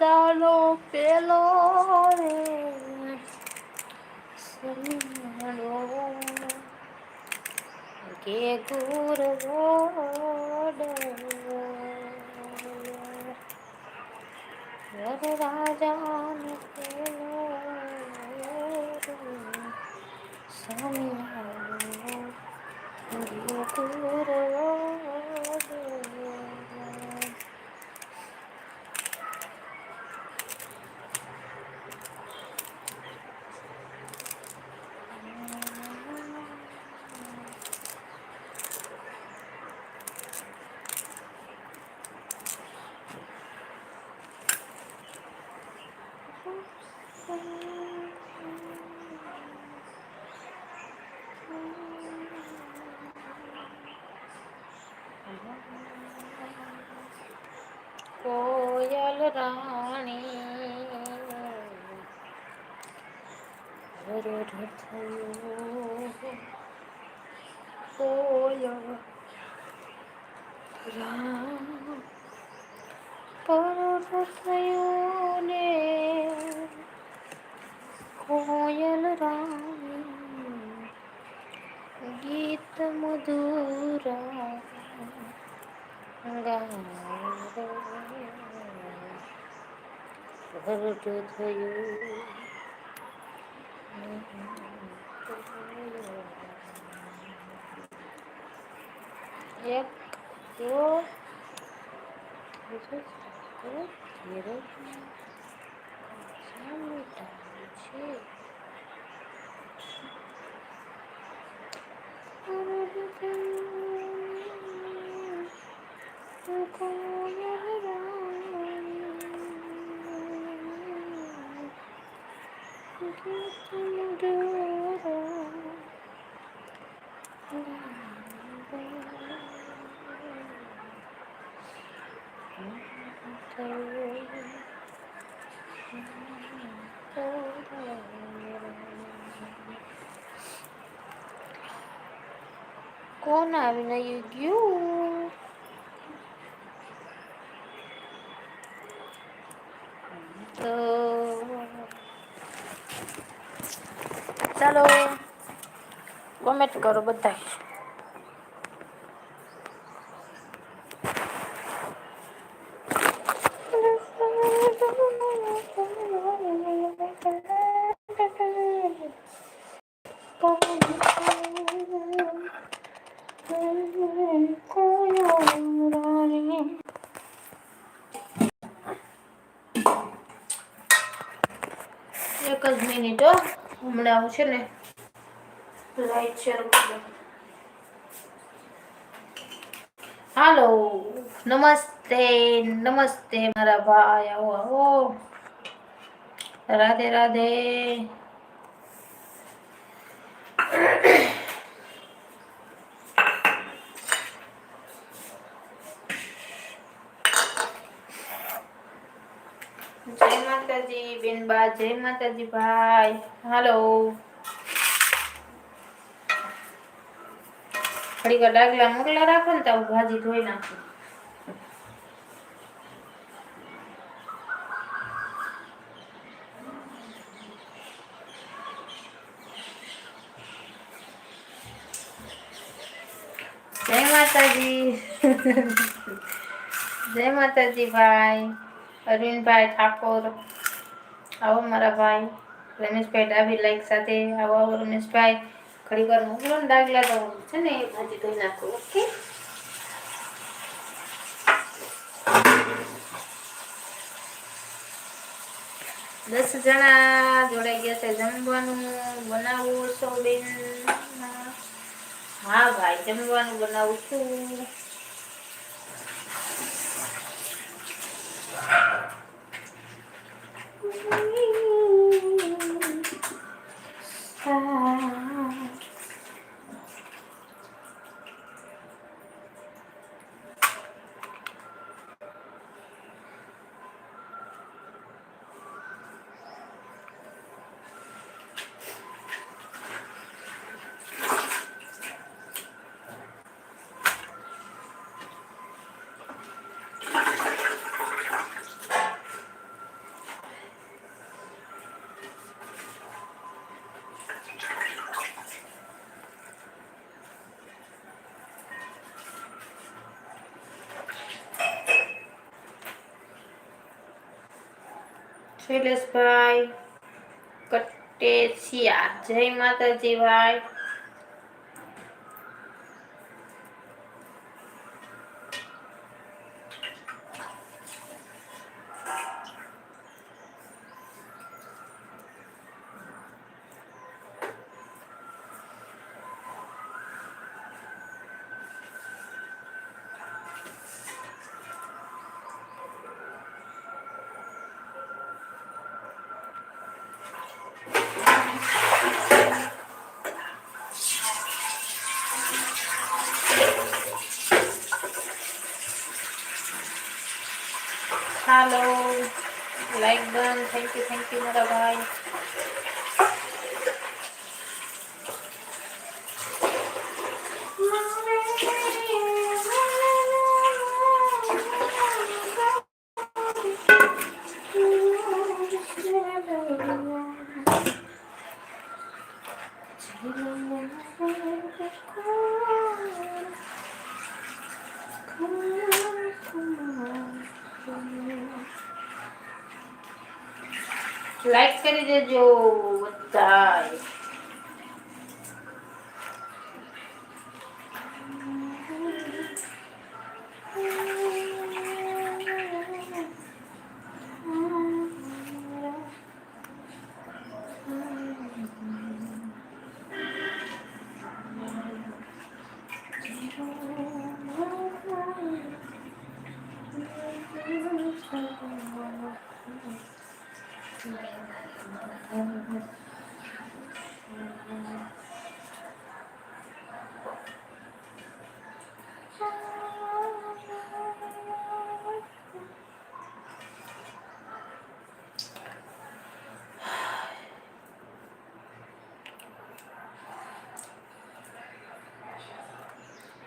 দানো পেল রে কে গুর রাজান পেল স্বামী গুর রানী রাম পরথয়নে কোয়ল রাম গীত মধুরা গান প্রকট হয় এক দু তেরো Oh, થયું એક તો કોણ આવીને ગયું તો ચાલો કોમેન્ટ કરો બધા એક જ મિનિટ હમણાં છે ને. લાઈટ શેર હાલો, નમસ્તે નમસ્તે મારા ભાઈ, આવો આવો. રાધે રાધે. જય માતાજી બેનબા જય માતાજી ભાઈ. હાલો. ઘડીક ડાગલા મોકલા રાખો ને તો ભાજી ધોઈ નાખું. જય માતાજી. જય માતાજી ભાઈ. અરવિંદભાઈ ઠાકોર. આવો મારા ભાઈ. રમેશભાઈ ડાબી લાઈક સાથે. આવો આવો રમેશભાઈ. ઘડી વાર મોકલો ને ડાગલા તો છે ને એ ભાજી ધોઈ નાખો, ઓકે? દસ જણા જોડાઈ ગયા છે જમવાનું બનાવું છો બેન. હા, ભાઈ જમવાનું બનાવું છું. શૈલેષભાઈ કટેસિયા જય માતાજી ભાઈ. હાલો like done thank you thank you મારા ભાઈ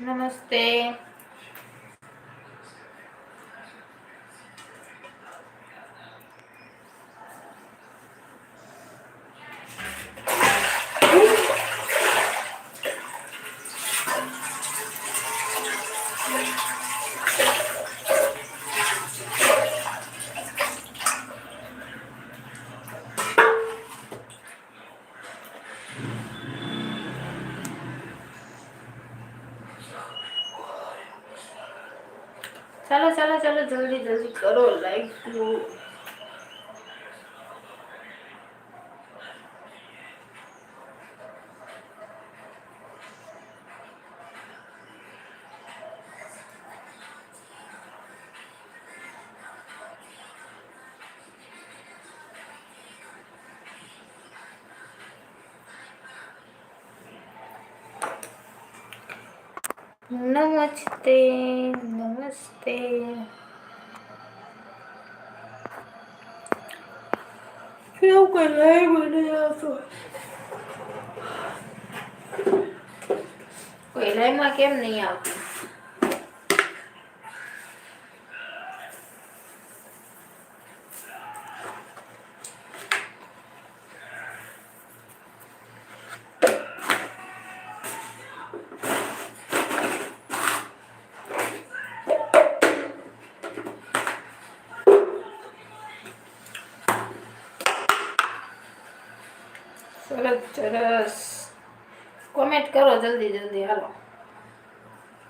નમસ્તે નમસ્તે નમસ્તે કેવું કોઈ લાઈવ નહીં આવતો કોઈ લાઈનમાં કેમ નહીં આવતું સરસ. કોમેન્ટ કરો જલ્દી જલ્દી હાલો.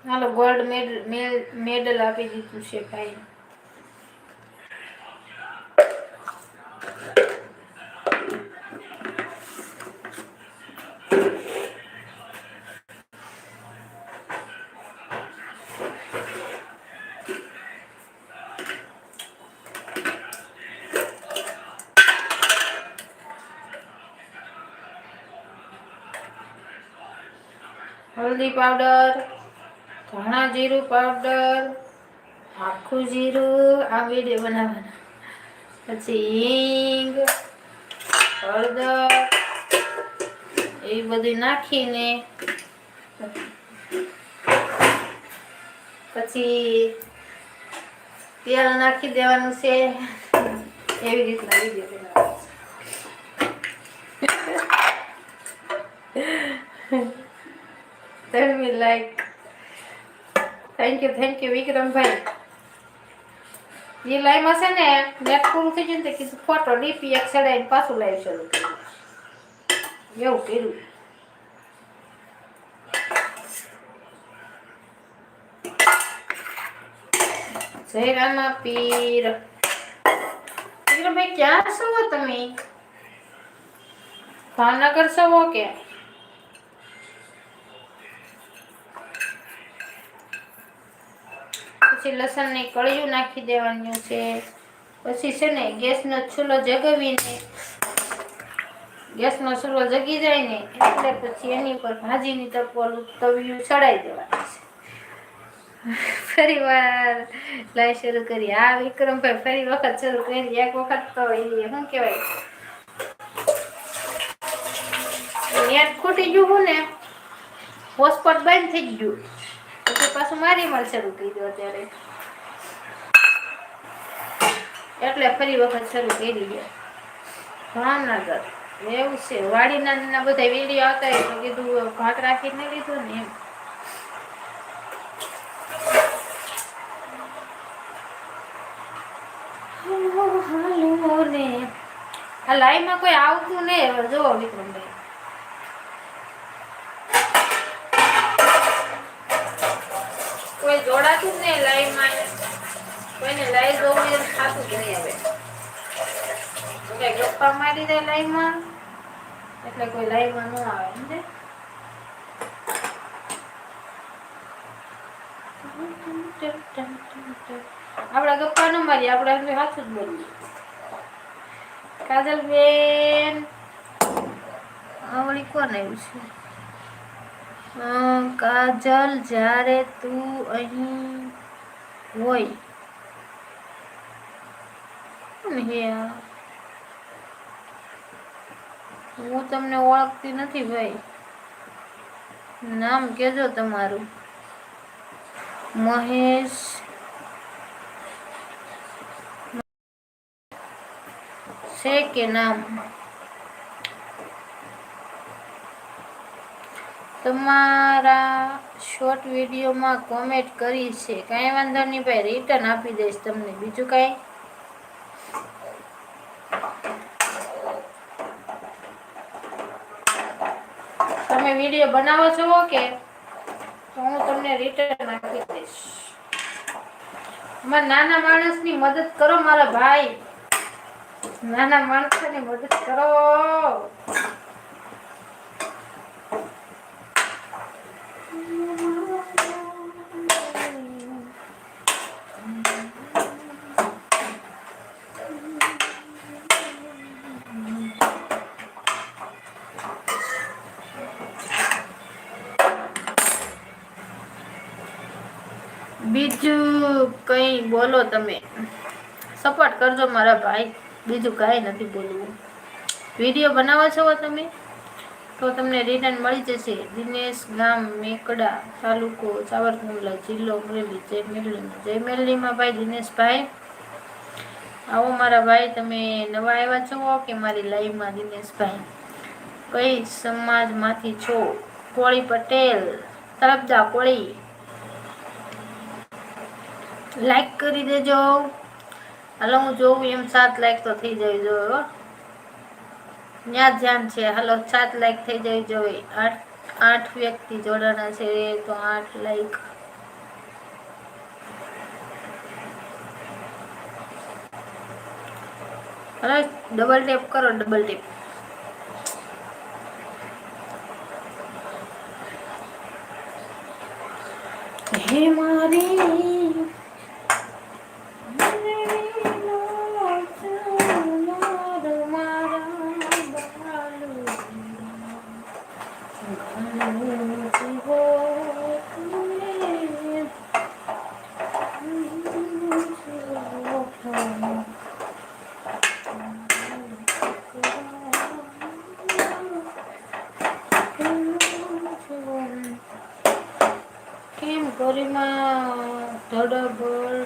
હાલો ગોલ્ડ મેડલ મેડલ આપી દીધું છે ભાઈ. હલ્દી પાવડર, ધાણા જીરું પાવડર, આખું જીરું આ વીડિયો બનાવવાના. પછી હિંગ, હળદર, એ બધું નાખીને પછી તેલ નાખી દેવાનું છે. એવી રીતના video tell me, like, thank you thank you વિક્રમભાઈ એ લાઈમાં છે ને નેટ પૂરું થઈ ગયું ને કીધું ફોટો ડીપી એક ચડાવીને પાછું લાઈવ શરૂ કર્યું એવું કર્યું. જયરામા પીર પીર ભાઈ ક્યાં છો તમે? ભાવનગર છો કે? પછી લસણની કળિયું નાખી દેવાનું છે. પછી છે ને ગેસનો ચૂલો જગાવીને, ગેસનો ચૂલો જગી જાય ને એટલે પછી એની ઉપર ભાજીની તપોલું તવિયું ચડાવી દેવાનું છે. ફરી વાર લાઈ શરૂ કરી. આ વિક્રમભાઈ ફરી વખત શરૂ કરી. એક વખત તો એ શું કહેવાય? નેટ ખૂટી ગયું હું ને હોસ્પોટ બંધ થઈ ગયું. પછી પાછું મારી માર શરૂ કરી દો અત્યારે. એટલે ફરી વખત શરૂ કરી દે ભાવનગર. એવું છે. વાડીના નાના બધા વીડિયો આવતા તો કીધું ભાગ રાખીને લીધું ને એમ. હાલો ને. આ લાઈમાં કોઈ આવતું નહીં જુઓ વિક્રમભાઈ. જોડાતું જ નહીં લાઈવમાં કોઈને લાઈવ જોવું એમ થતું જ નહીં હવે એટલે ગપ્પા મારી દે લાઈવમાં. એટલે કોઈ લાઈવમાં ન આવે, સમજે? આપડા ગપ્પા ન મારીએ, આપણે હાથું જ બોલીએ કાજલબેન આવડી કોણ આવ્યું છે? કાજલ, જ્યારે તું અહીં હોય? હું તમને ઓળખતી નથી ભાઈ. નામ કેજો તમારું. મહેશ. છે કે નામ? તમારા શોર્ટ વિડીયોમાં કોમેન્ટ કરી છે. કાંઈ વાંધો નહીં ભાઈ રિટર્ન આપી દઈશ તમને. બીજું કાંઈ? તમે વીડિયો બનાવો છો કે? તો હું તમને રિટર્ન આપી દઈશ. મારા નાના માણસની મદદ કરો મારા ભાઈ. નાના માણસોની મદદ કરો બીજું બોલો તમે. સપોર્ટ કરજો મારા ભાઈ. બીજું કાંઈ નથી બોલવું. વીડિયો બનાવો છો તમે? તો તમને રિટર્ન મળી જશે. દિનેશ ગામ, મેકડા, તાલુકો, સાવરકુંડલા, જિલ્લો, અમરેલી, જય મેલડીમાં જય મેલડીમાં ભાઈ દિનેશભાઈ. આવો મારા ભાઈ, તમે નવા આવ્યા છો કે મારી લાઈવમાં દિનેશભાઈ? કઈ સમાજમાંથી છો? કોળી પટેલ તરફદા કોળી. લાઈક કરી દેજો. હાલો, હું જોઉં, એમ સાત લાઈક તો થઈ જાય જોઈએ ત્યાં ધ્યાન છે. હાલો, સાત લાઈક થઈ જાય જોઈએ આઠ આઠ વ્યક્તિ જોડાણા છે. તો આઠ લાઈક હવે ડબલ ટેપ કરો ડબલ ટેપ હે મારી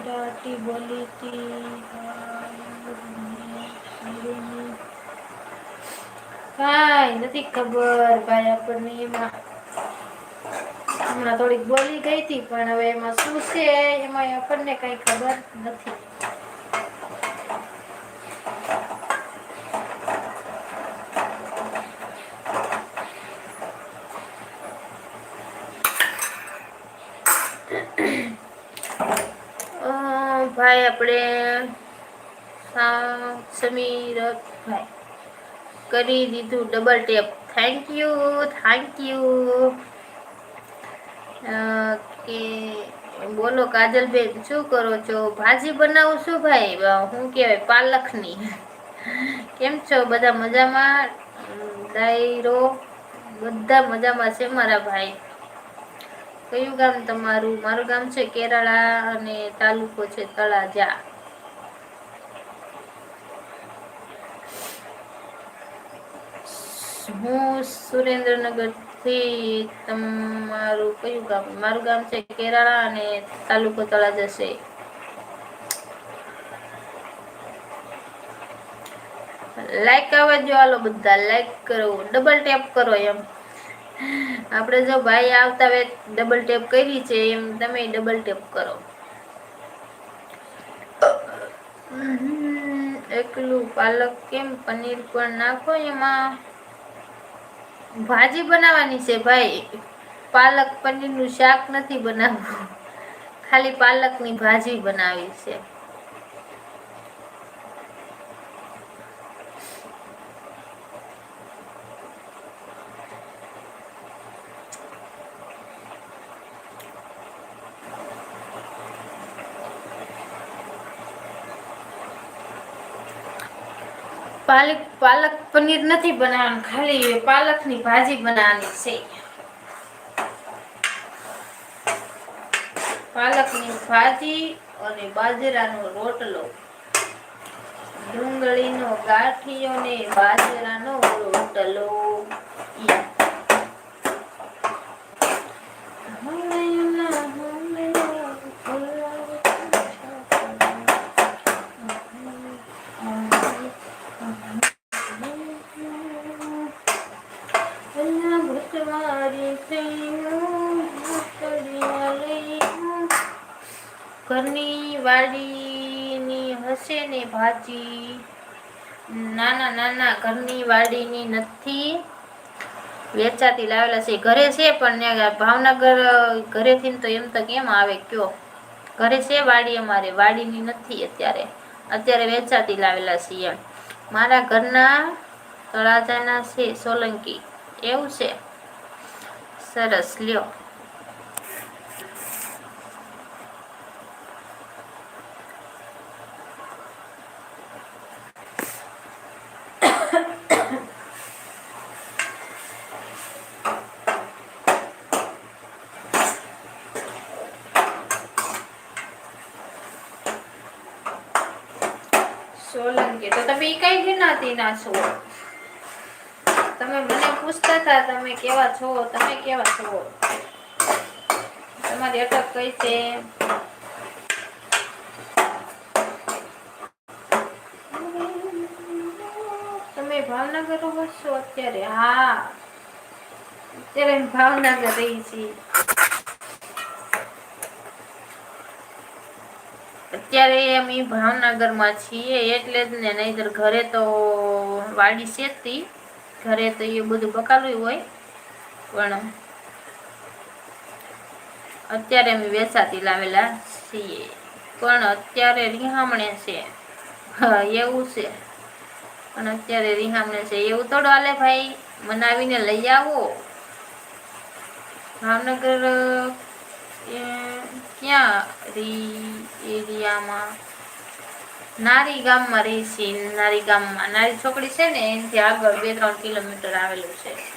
દાટી બોલી કાંઈ નથી ખબર ભાઈ આપણને એમાં. હમણાં થોડીક બોલી ગઈ હતી, પણ હવે એમાં શું છે એમાં આપણને કઈ ખબર નથી. આપણે સા- સમીરભાઈ કરી દીધું double tap thank you thank you કે બોલો કાજલબેન, શું કરો છો? ભાજી બનાવું છું ભાઈ? શું કહેવાય પાલકની. કેમ છો? બધા મજામાં? ડાયરો બધા મજામાં છે મારા ભાઈ. કયું ગામ તમારું? મારું ગામ છે કેરાળા અને તાલુકો છે તળાજા. હું સુરેન્દ્રનગરથી તમારું કયું ગામ? મારું ગામ છે કેરાળા અને તાલુકો તળાજા છે. લાઈક આવજો હાલો બધા. લાઈક કરો. ડબલ ટેપ કરો એમ. આપણે જો ભાઈ આવતા વે ડબલ ટેપ કરી છે, એમ તમે ડબલ ટેપ કરો. એકલું પાલક કેમ પનીર પણ નાખો એમાં? ભાજી બનાવવાની છે ભાઈ. પાલક પનીરનું શાક નથી બનાવવું. ખાલી પાલકની ભાજી બનાવી છે. પાલક પાલક પનીર નથી બનાવવાનું, ખાલી પાલકની ભાજી બનાવવાની છે. પાલકની ભાજી અને બાજરાનો રોટલો. ડુંગળીનો ગાંઠિયો ને બાજરાનો રોટલો. વાડીની હશે ને ભાજી? નાના નાના ઘરની વાડીની નથી. વેચાતી લાવેલા છે. ઘરે છે પણ ભાવનગર ઘરેથી તો એમ તો કેમ આવે કયો? ઘરે છે વાડી અમારે. વાડીની નથી અત્યારે. અત્યારે વેચાતી લાવેલા એમ. મારા ઘરના તળાજાના છે સોલંકી. એવું છે. સરસ. લ્યો સોલંકી તો તમે ઈ કઈ ગણાતી ના છો. તમે મને પૂછતા હતા, તમે કેવા છો? તમે કેવા છો? તમારી અટક કઈ છે? તમે ભાવનગર રહો અત્યારે? હા. અત્યારે ભાવનગર રહી છીએ. અત્યારે અમે ભાવનગરમાં છીએ, એટલે જ ને નહીતર ઘરે તો વાડી છે ઘરે તો એ બધું બકાલું હોય, પણ અત્યારે અમે વેચાતી લાવેલા છીએ. પણ અત્યારે રિહામણે છે. એવું છે. પણ અત્યારે રિહામણે છે. એવું થોડું હાલે ભાઈ, મનાવીને લઈ આવો. ભાવનગર એ ક્યાં રી એરિયામાં? નારી ગામમાં રહે છે નારી ગામમાં. નારી છોકરી છે ને, એનાથી આગળ બે ત્રણ કિલોમીટર આવેલું છે.